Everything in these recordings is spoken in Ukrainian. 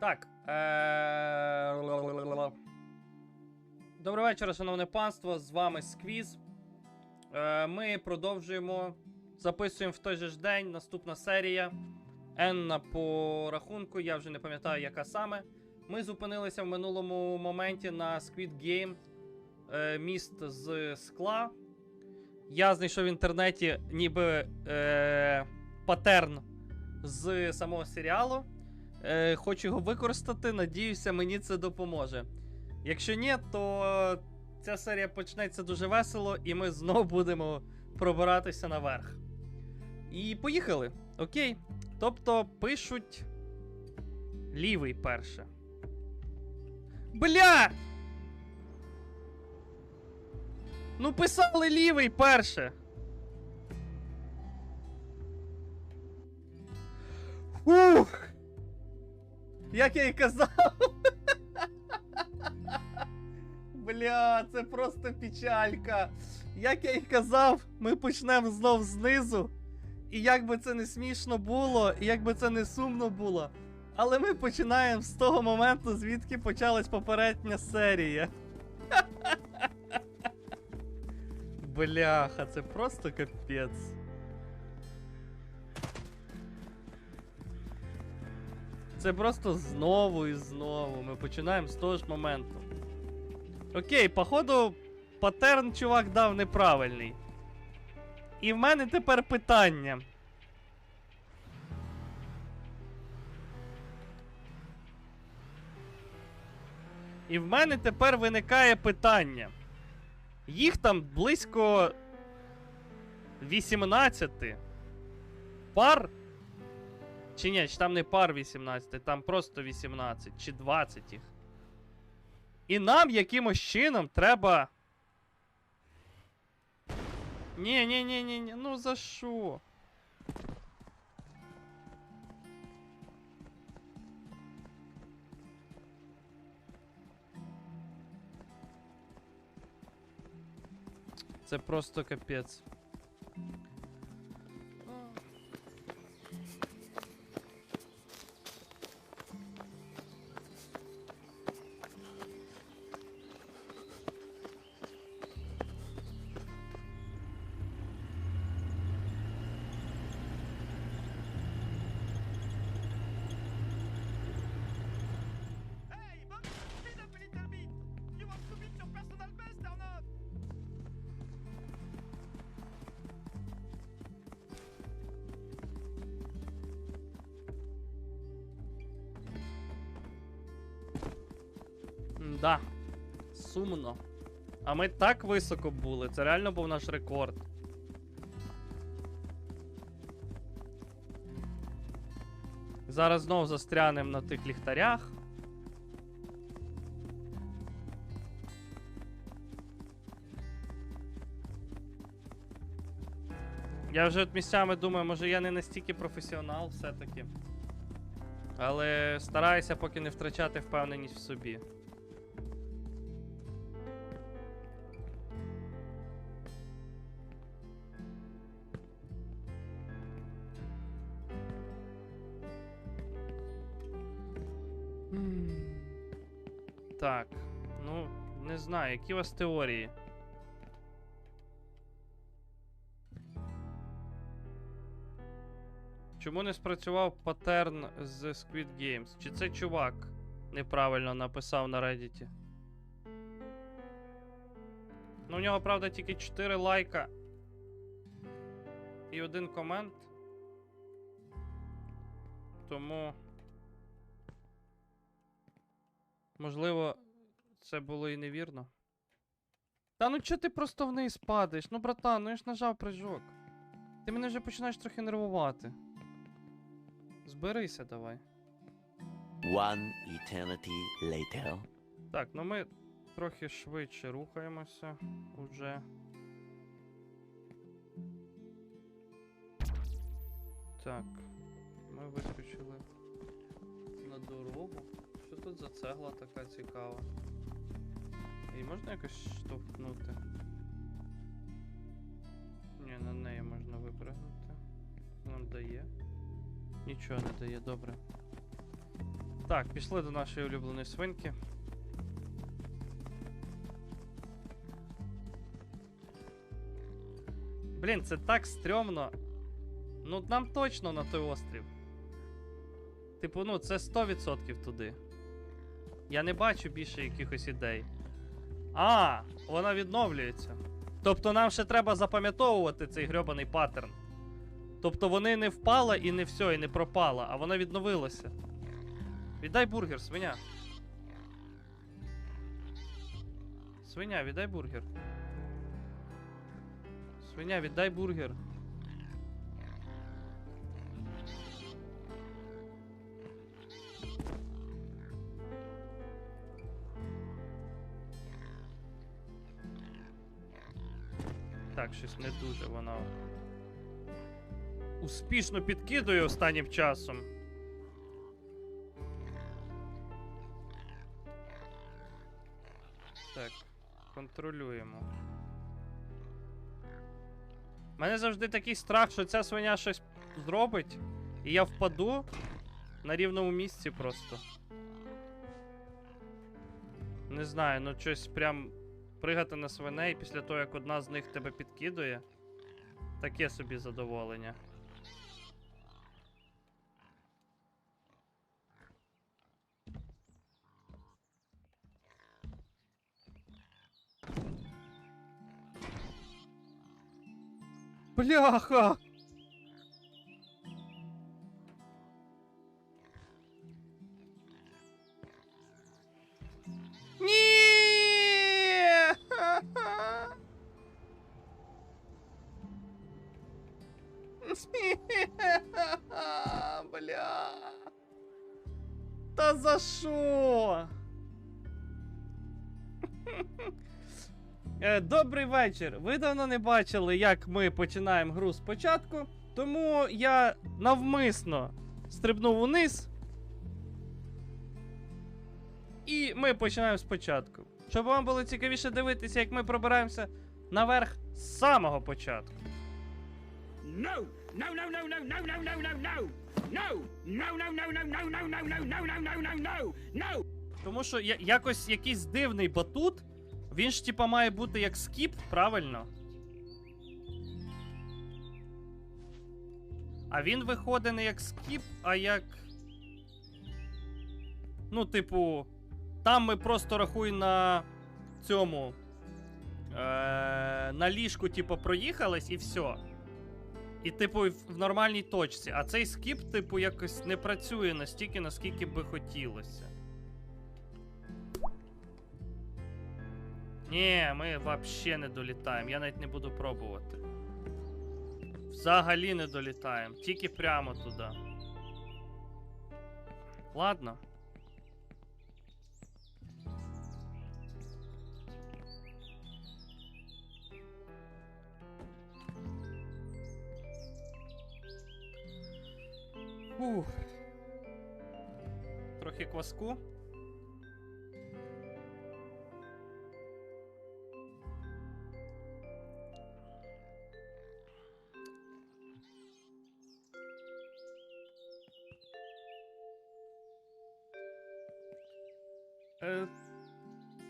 Так. Е... Добрий вечір, шановне панство. З вами Сквіз. Е, Ми продовжуємо. Записуємо в той же ж день. Наступна серія. Енна по рахунку, я вже не пам'ятаю, яка саме. Ми зупинилися в минулому моменті на Squid Game. Е, міст з скла. Я знайшов в інтернеті ніби е, патерн з самого серіалу. Е, хочу його використати. Надіюся, мені це допоможе. Якщо ні, то ця серія почнеться дуже весело, і ми знову будемо пробиратися наверх. І поїхали. Окей. Тобто пишуть лівий перше. Бля! Ну, писали лівий перше. Як я і казав. Бля, це просто печалька. Як я і казав, ми почнемо знов знизу. І як би це не смішно було, і як би це не сумно було. Але ми починаємо з того моменту, звідки почалась попередня серія. Бляха, це просто капець. Це просто знову і знову. Ми починаємо з того ж моменту. Окей, походу, патерн чувак дав неправильний. І в мене тепер питання. І в мене тепер виникає питання. Їх там близько 18 пар. Чи ні, чи там не пар 18, там просто 18 чи 20 їх. І нам якимось чином треба. Ні, ні, ні, ні, ні, ну за що? Це просто капець. Да. Сумно. А ми так високо були. Це реально був наш рекорд. Зараз знову застрянемо на тих ліхтарях. Я вже от місцями думаю, може я не настільки професіонал все-таки. Але стараюся поки не втрачати впевненість в собі. Так, ну, не знаю, які у вас теорії? Чому не спрацював паттерн з Squid Games? Чи це чувак неправильно написав на Reddit? Ну, у нього, правда, тільки 4 лайка. І один комент. Тому. Можливо, це було і невірно. Та ну чого ти просто вниз падаєш? Ну, братан, ну я ж нажав прыжок. Ти мене вже починаєш трохи нервувати. Зберися давай. One eternity later. Так, ну ми трохи швидше рухаємося уже. Так, ми вискочили на дорогу. Тут за цегла така цікава? Її можна якось штовхнути? Ні, на неї можна випрыгнути. Нам дає. Нічого не дає, добре. Так, пішли до нашої улюбленої свинки. Блін, це так стрьомно. Ну, нам точно на той острів. Типу, ну, це 100% туди. Я не бачу більше якихось ідей. А, вона відновлюється. Тобто нам ще треба запам'ятовувати цей грьобаний паттерн. Тобто вони не впала і не все, і не пропала, а вона відновилася. Віддай бургер, свиня. Свиня, віддай бургер. Свиня, віддай бургер. Так, щось не дуже вона. Успішно підкидує останнім часом. Так, контролюємо. У мене завжди такий страх, що ця свиня щось зробить, і я впаду на рівному місці просто. Не знаю, ну щось прям пригати на свиней після того, як одна з них тебе підкидує. Таке собі задоволення. Бляха! За що? Е, Добрий вечір. Ви давно не бачили, як ми починаємо гру спочатку, тому я навмисно стрибнув униз. І ми починаємо спочатку. Щоб вам було цікавіше дивитися, як ми пробираємося наверх з самого початку. No! No, no, no, no, no, no, no, no, no! No! No, no, no, no, no, no, no, no, no, no, no, no, no! No! Тому що якось якийсь дивний батут. Він ж типа має бути як скіп, правильно? А він виходить не як скіп, а як. Ну, типу, там ми просто рахуй на цьому. Е- на ліжку, типу, проїхались і все. І, типу, в нормальній точці. А цей скіп, типу, якось не працює настільки, наскільки би хотілося. Ні, ми взагалі не долітаємо. Я навіть не буду пробувати. Взагалі не долітаємо. Тільки прямо туди. Ладно. Ух. Трохи кваску. Е,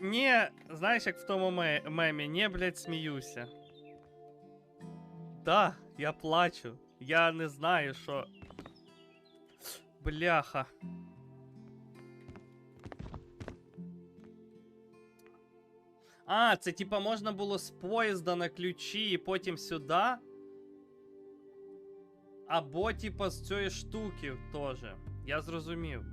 ні, знаєш, як в тому ме- мемі, ні, блядь, сміюся. Да, я плачу. Я не знаю, що. Бляха. А, це типа можна було з поїзда на ключі і потім сюди. Або, типа, з цієї штуки теж. Я зрозумів.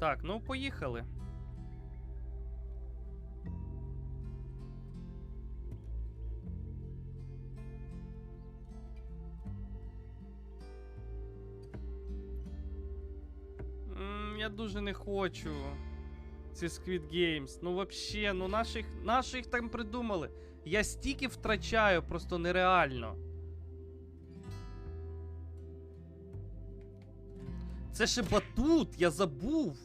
Так, ну поїхали. Дуже не хочу. Ці Squid Games. Ну, вообще, ну наших, наших там придумали. Я стільки втрачаю, просто нереально. Це ще батут, я забув.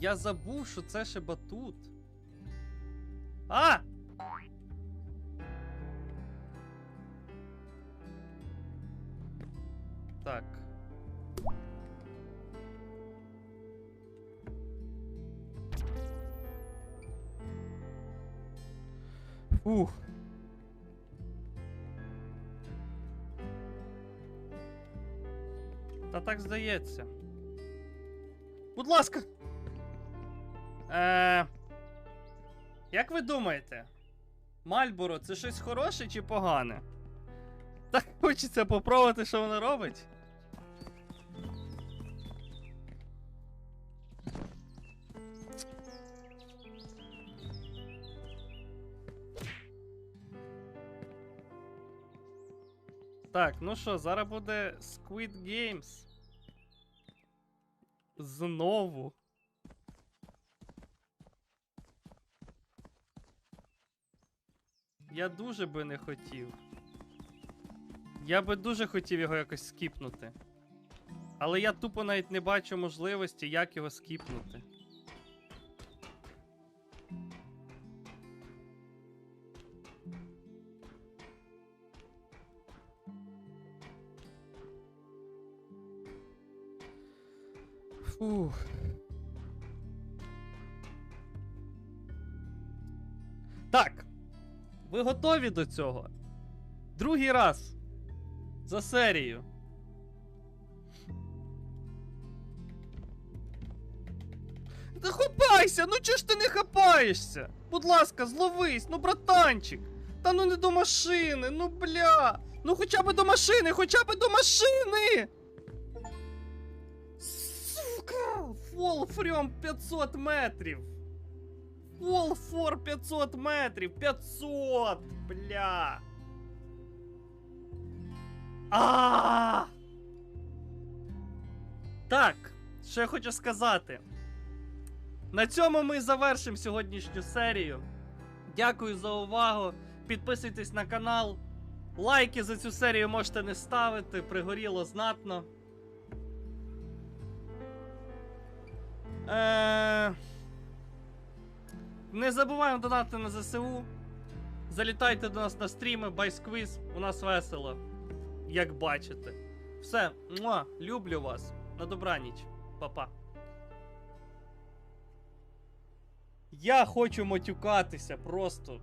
Я забув, що це ще батут. А! Так. Фух. Та так здається. Будь ласка. Е, як ви думаєте, Мальборо це щось хороше чи погане? Так хочеться попробувати, що воно робить. Так, ну що, зараз буде Squid Games. Знову. Я дуже би не хотів. Я би дуже хотів його якось скіпнути. Але я тупо навіть не бачу можливості, як його скіпнути. Фух. Так. Ви готові до цього? Другий раз. За серію. Та хапайся! Ну чого ж ти не хапаєшся? Будь ласка, зловись, ну братанчик. Та ну не до машини, ну бля. Ну хоча б до машини, хоча б до машини. Волфрем 500 метрів. Волфор 500 метрів. 500! Бля. А! Так, що я хочу сказати. На цьому ми завершимо сьогоднішню серію. Дякую за увагу. Підписуйтесь на канал. Лайки за цю серію можете не ставити, пригоріло знатно. Е... Не забуваємо донати на ЗСУ. Залітайте до нас на стріми, байсквіз. У нас весело. Як бачите. Все, муа, люблю вас. На добраніч. Па-па. Я хочу матюкатися просто.